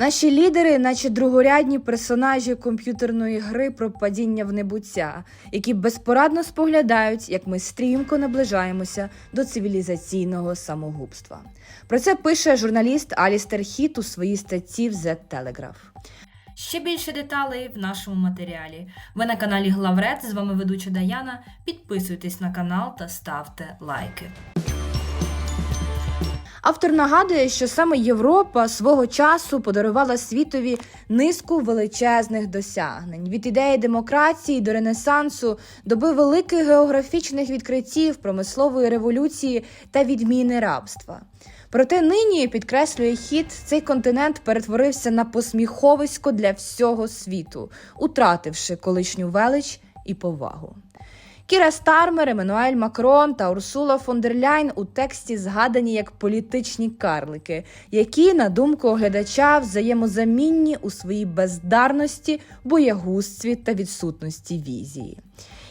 Наші лідери, наче другорядні персонажі комп'ютерної гри про падіння в небуття, які безпорадно споглядають, як ми стрімко наближаємося до цивілізаційного самогубства. Про це пише журналіст Алістер Хіт у своїй статті в The Telegraph. Ще більше деталей в нашому матеріалі. Ви на каналі Главред. З вами ведуча Даяна. Підписуйтесь на канал та ставте лайки. Автор нагадує, що саме Європа свого часу подарувала світові низку величезних досягнень від ідеї демократії до ренесансу, доби великих географічних відкриттів, промислової революції та відміни рабства. Проте нині підкреслює хід, цей континент перетворився на посміховисько для всього світу, утративши колишню велич і повагу. Кіра Стармер, Еммануель Макрон та Урсула фон дер Ляйн у тексті згадані як політичні карлики, які, на думку оглядача, взаємозамінні у своїй бездарності, боягузтві та відсутності візії.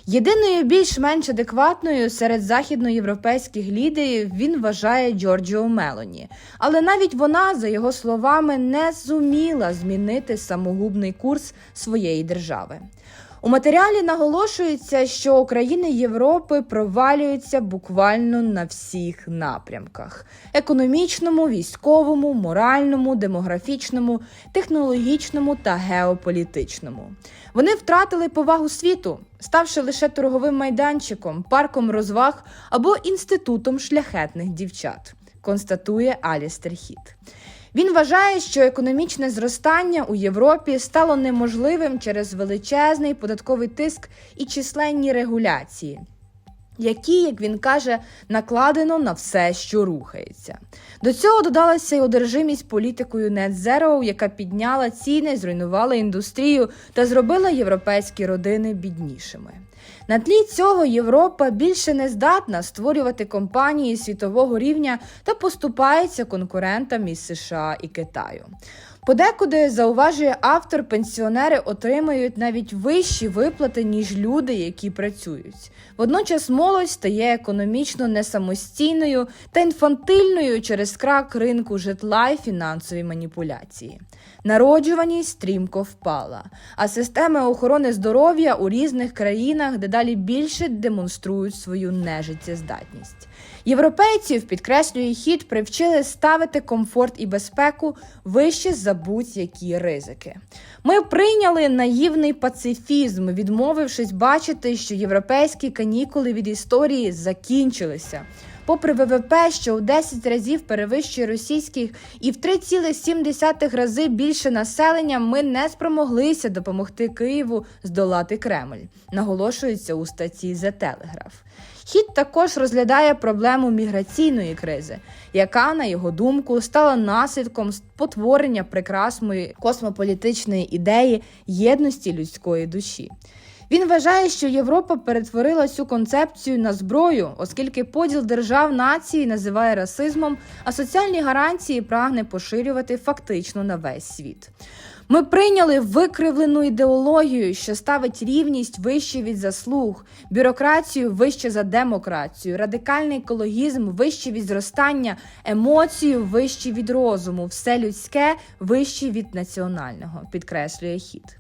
Єдиною більш-менш адекватною серед західноєвропейських лідерів він вважає Джорджіо Мелоні, але навіть вона, за його словами, не зуміла змінити самогубний курс своєї держави. У матеріалі наголошується, що країни Європи провалюються буквально на всіх напрямках: економічному, військовому, моральному, демографічному, технологічному та геополітичному. Вони втратили повагу світу, ставши лише торговим майданчиком, парком розваг або інститутом шляхетних дівчат, констатує Алістер Хіт. Він вважає, що економічне зростання у Європі стало неможливим через величезний податковий тиск і численні регуляції, які, як він каже, накладено на все, що рухається. До цього додалася й одержимість політикою Net Zero, яка підняла ціни, зруйнувала індустрію та зробила європейські родини біднішими. На тлі цього Європа більше не здатна створювати компанії світового рівня та поступається конкурентам із США і Китаю. Подекуди зауважує автор, пенсіонери отримають навіть вищі виплати, ніж люди, які працюють. Водночас молодь стає економічно несамостійною та інфантильною через крак ринку житла і фінансові маніпуляції. Народжуваність стрімко впала, а системи охорони здоров'я у різних країнах дедалі більше демонструють свою нежиттєздатність. Європейців, підкреслює хід, привчили ставити комфорт і безпеку вище за будь-які ризики. Ми прийняли наївний пацифізм, відмовившись бачити, що європейські канікули від історії закінчилися. Попри ВВП, що у 10 разів перевищує російських і в 3,7 рази більше населення, ми не спромоглися допомогти Києву здолати Кремль, наголошується у статті The Telegraph. Хід також розглядає проблему міграційної кризи, яка, на його думку, стала наслідком спотворення прекрасної космополітичної ідеї єдності людської душі. Він вважає, що Європа перетворила цю концепцію на зброю, оскільки поділ держав нації називає расизмом, а соціальні гарантії прагне поширювати фактично на весь світ. Ми прийняли викривлену ідеологію, що ставить рівність вище від заслуг, бюрократію вище за демократію, радикальний екологізм вище від зростання, емоцію вище від розуму, все людське вище від національного, підкреслює хід.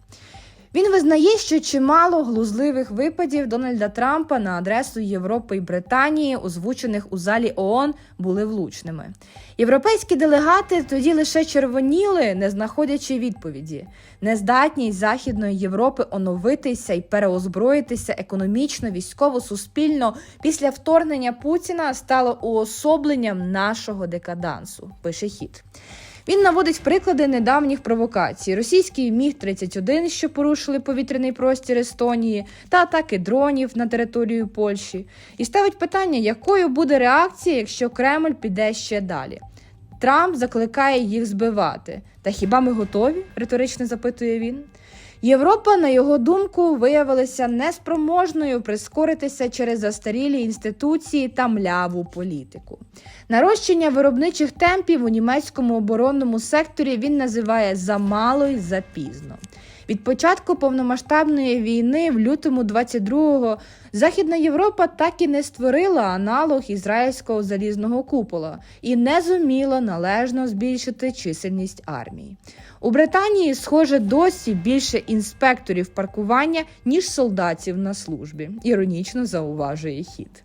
Він визнає, що чимало глузливих випадів Дональда Трампа на адресу Європи і Британії, озвучених у залі ООН, були влучними. Європейські делегати тоді лише червоніли, не знаходячи відповіді. Нездатність Західної Європи оновитися і переозброїтися економічно, військово, суспільно після вторгнення Путіна стало уособленням нашого декадансу. Пише хід. Він наводить приклади недавніх провокацій: російський міг 31 що порушили повітряний простір Естонії, та атаки дронів на територію Польщі, і ставить питання, якою буде реакція, якщо Кремль піде ще далі. Трамп закликає їх збивати. Та хіба ми готові? риторично запитує він. Європа, на його думку, виявилася неспроможною прискоритися через застарілі інституції та мляву політику. Нарощення виробничих темпів у німецькому оборонному секторі він називає замало й запізно. Від початку повномасштабної війни в лютому 22-го Західна Європа так і не створила аналог ізраїльського залізного купола і не зуміла належно збільшити чисельність армії. У Британії, схоже, досі більше інспекторів паркування, ніж солдатів на службі. Іронічно зауважує хід.